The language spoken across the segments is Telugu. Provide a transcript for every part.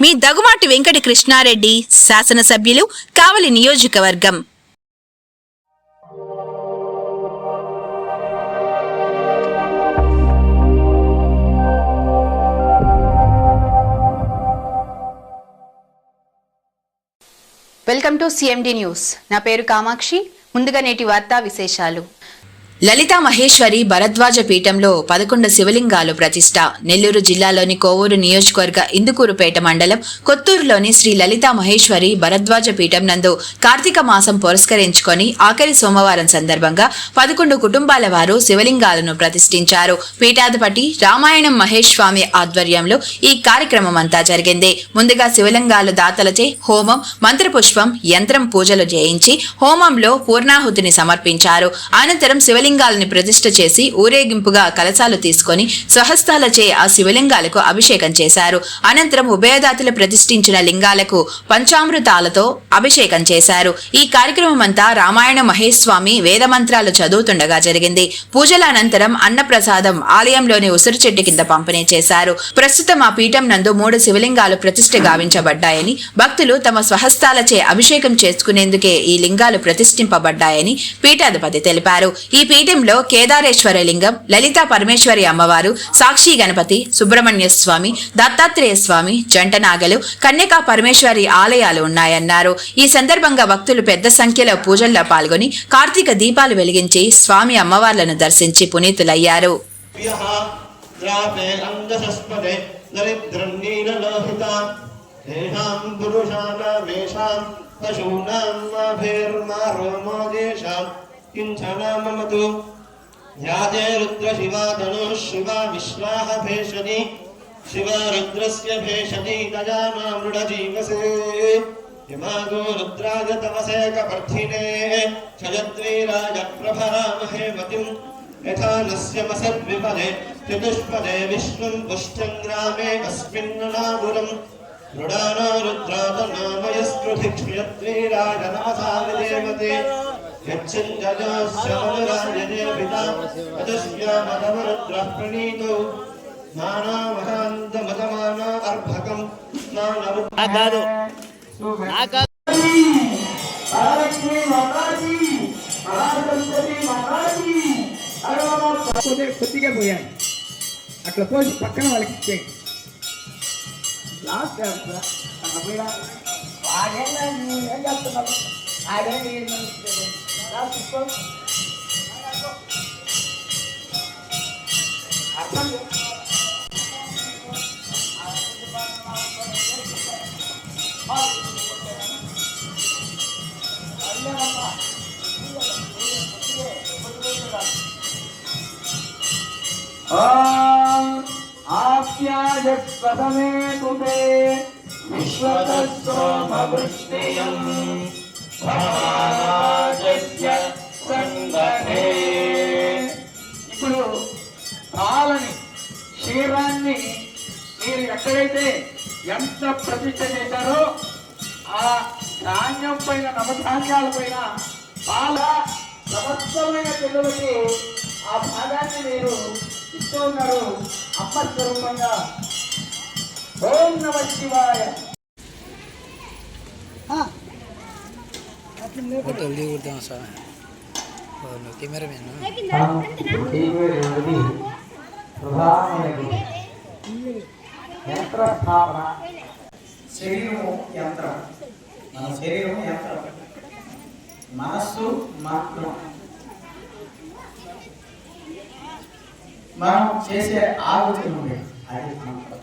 మీ దగుమాటి వెంకట కృష్ణారెడ్డి శాసనసభ్యులు కావలి నియోజకవర్గం. Welcome to CMD news. నా పేరు కామాక్షి. ముందుగా నేటి వార్తా విశేషాలు. లలితా మహేశ్వరి భరద్వాజ పీఠంలో పదకొండు శివలింగాలు ప్రతిష్ట. నెల్లూరు జిల్లాలోని కోవూరు నియోజకవర్గ ఇందుకూరుపేట మండలం కొత్తూరులోని శ్రీ లలితా మహేశ్వరి భరద్వాజ పీఠం నందు కార్తీక మాసం పురస్కరించుకొని ఆఖరి సోమవారం సందర్భంగా పదకొండు కుటుంబాల వారు శివలింగాలను ప్రతిష్ఠించారు. పీఠాధిపతి రామాయణం మహేష్ స్వామి ఆధ్వర్యంలో ఈ కార్యక్రమం అంతా జరిగింది. ముందుగా శివలింగాలు దాతలచే హోమం మంత్రపుష్పం యంత్రం పూజలు చేయించి హోమంలో పూర్ణాహుతిని సమర్పించారు. అనంతరం శివలింగాలని ప్రతిష్ఠ చేసి ఊరేగింపుగా కలశాలు తీసుకొని స్వహస్తాలచే ఆ శివలింగాలకు అభిషేకం చేశారు. అనంతరం ఉభయదాతలు ప్రతిష్ఠించిన లింగాలకు పంచామృతాలతో అభిషేకం చేశారు. ఈ కార్యక్రమం అంతా రామాయణ మహేశ్వామి వేదమంత్రాలు వేద మంత్రాలు చదువుతుండగా జరిగింది. పూజల అనంతరం అన్నప్రసాదం ఆలయంలోని ఉసిరి చెట్టు కింద పంపిణీ చేశారు. ప్రస్తుతం ఆ పీఠం నందు మూడు శివలింగాలు ప్రతిష్ఠ గావించబడ్డాయని భక్తులు తమ స్వహస్తాలచే అభిషేకం చేసుకునేందుకే ఈ లింగాలు ప్రతిష్ఠింపబడ్డాయని పీఠాధిపతి తెలిపారు. ఈ పీఠంలో కేదారేశ్వరలింగం లలితా పరమేశ్వరి అమ్మవారు సాక్షి గణపతి సుబ్రహ్మణ్య స్వామి దత్తాత్రేయ స్వామి జంటనాగలు కన్యకా పరమేశ్వరి ఆలయాలు ఉన్నాయన్నారు. ఈ సందర్భంగా భక్తులు పెద్ద సంఖ్యలో పూజల్లో పాల్గొని కార్తీక దీపాలు వెలిగించి స్వామి అమ్మవార్లను దర్శించి పునీతులయ్యారు. यः द्रापे अङ्गसस्पदे दरिद्रं नीललोहिता तेषां पुरुषाणामेषां पशूनां माभेर्मा रोमोदेशां किञ्चन मम तु ध्याते रुद्रशिवा तनुः शिवा विश्वाः भेषति शिवा रुद्रस्य भेषति तया मां मृडजीवसे यमागो रुद्राय तमसेकपर्थिने क्षयद्वीराय प्रभरामहे मतिम् यथा नस्य मसद्विपदे चतुष्पदे विष्णुं पुष्टं ग्रामे अस्मिन्ननादुरम् मृडानो रुद्रातनामयस्कृधिक्ष्यद्वीराय नमसा विदेवते यच्छञ्जयोस्य मधुराजने पिता अजस्यामदमरुद्रः प्रणीतौ स्नानामहान्तमतमाना अर्भकं स्नानवु కాదు నా కాదు పోతే కొద్దిగా పోయాలి అట్లా పోసి పక్కన వాళ్ళకి ఇచ్చేయండి లాస్ట్ అట్లా పోయినా వాడేనా ఏం చేస్తున్నాడు ఆడేమి प्रथमे कृते विश्वतस्तोमवृष्टियम् ఎంత ప్రతిష్ట చేశారో ఆ ధాన్యం పైన నవధాన్యాల పైన పాల సమస్తమైన పిల్లలకి ఆ భాగాన్ని మీరు ఇస్తూ ఉన్నారు అమ్మ స్వరూపంగా. ఓం నమ శివాయ. కెమెరామెన్ ప్రధానమైనది యంత్ర భావన శరీరము యంత్రం. మన శరీరం యంత్రం. మనస్సు మంత్రం. మనం చేసే ఆలోచన ఉంది. అది మంత్రం.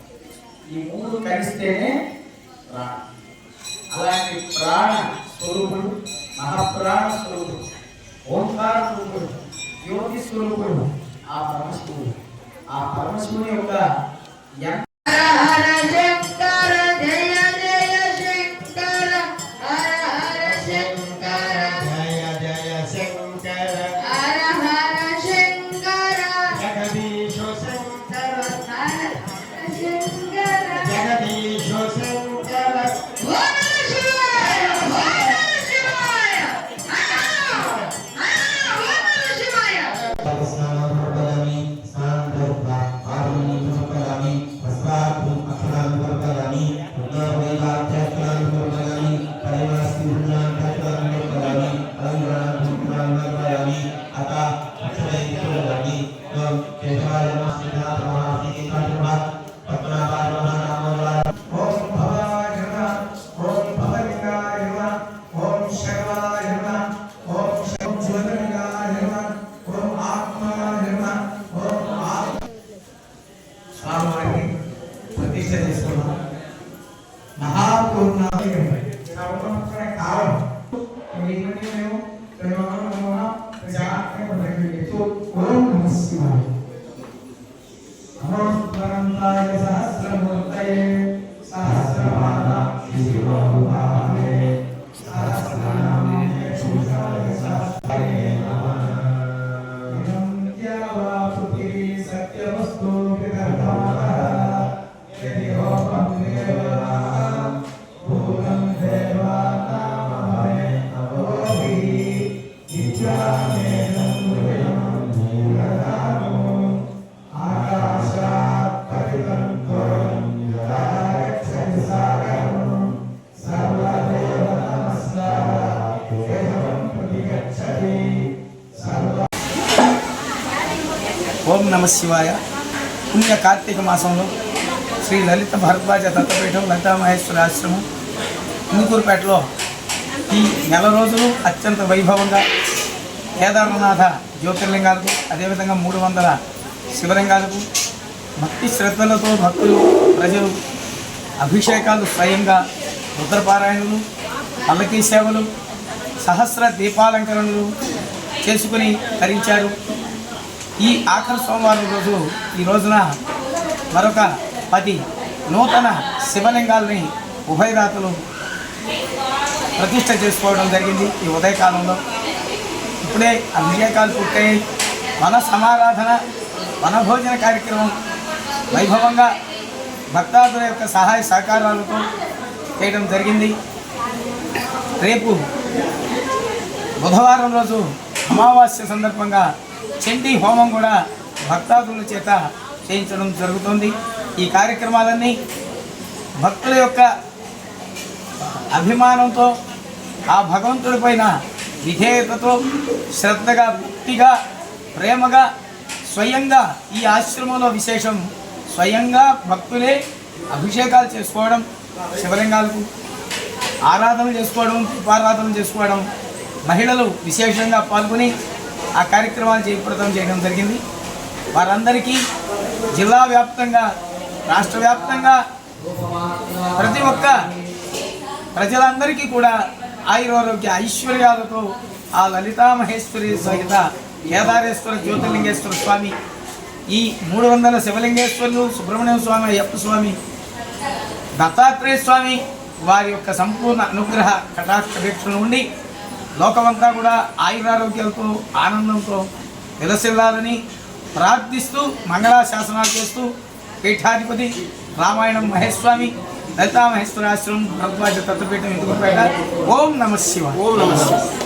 ఈ మూడు కలిస్తేనే ప్రాణం. అలాంటి ప్రాణ స్వరూపుడు మహాప్రాణ స్వరూపుడు ఓంకార స్వరూపుడు యోగి స్వరూపుడు ఆ పరమశివుడు. ఆ పరమశివుని యొక్క हर जय కోరుతున్నాను కారణం మేము నమశివాయ. శివాయ పుణ్య కార్తీక మాసంలో శ్రీ లలిత భరద్వాజ దత్తపీఠం లతామహేశ్వర ఆశ్రమం ఇందుకూరుపేటలో ఈ నెల రోజులు అత్యంత వైభవంగా కేదారనాథ జ్యోతిర్లింగాలకు అదేవిధంగా మూడు వందల శివలింగాలకు భక్తి శ్రద్ధలతో భక్తులు ప్రజలు అభిషేకాలు స్వయంగా రుద్రపారాయణలు పల్లకీ సేవలు సహస్ర దీపాలంకరణలు చేసుకుని ధరించారు ఈ ఆఖరి సోమవారం రోజు ఈ రోజున మరొక పది నూతన శివలింగాల్ని ఉభయదాతలు ప్రతిష్ట చేసుకోవడం జరిగింది ఈ ఉదయకాలంలో. ఇప్పుడే అభిషేకాలు పూర్తయి వన సమారాధన వనభోజన కార్యక్రమం వైభవంగా భక్తాదుల యొక్క సహాయ సహకారాలతో చేయడం జరిగింది. రేపు బుధవారం రోజు అమావాస్య సందర్భంగా చండీ హోమం కూడా భక్తాదుల చేత చేయించడం జరుగుతుంది. ఈ కార్యక్రమాలన్నీ భక్తుల యొక్క అభిమానంతో ఆ భగవంతుడి పైన విధేయతతో శ్రద్ధగా భక్తిగా ప్రేమగా స్వయంగా ఈ ఆశ్రమంలో విశేషం స్వయంగా భక్తులే అభిషేకాలు చేసుకోవడం శివలింగాలకు ఆరాధన చేసుకోవడం దీపారాధన చేసుకోవడం మహిళలు విశేషంగా పాల్గొని ఆ కార్యక్రమాలు జయప్రదం చేయడం జరిగింది. వారందరికీ జిల్లా వ్యాప్తంగా రాష్ట్ర వ్యాప్తంగా ప్రతి ఒక్క ప్రజలందరికీ కూడా ఆయురారోగ్య ఐశ్వర్యాలతో ఆ లలితా మహేశ్వరి సహిత కేదారేశ్వర జ్యోతిర్లింగేశ్వర స్వామి ఈ మూడు వందల శివలింగేశ్వరులు సుబ్రహ్మణ్యం స్వామి అయ్యప్ప స్వామి దత్తాత్రేయ స్వామి వారి యొక్క సంపూర్ణ అనుగ్రహ కటాక్ష వీక్షణ ఉండి లోకమంతా కూడా ఆయురారోగ్యాలతో ఆనందంతో విలసిల్లాలని ప్రార్థిస్తూ మంగళాశాసనాలు చేస్తూ పీఠాధిపతి రామాయణం మహేశ్వామి లలితా మహేశ్వరాశ్రమం భరద్వాజ తత్వపీఠం ఎందుకుపేట ఓం నమ శివ ఓం నమ Shiva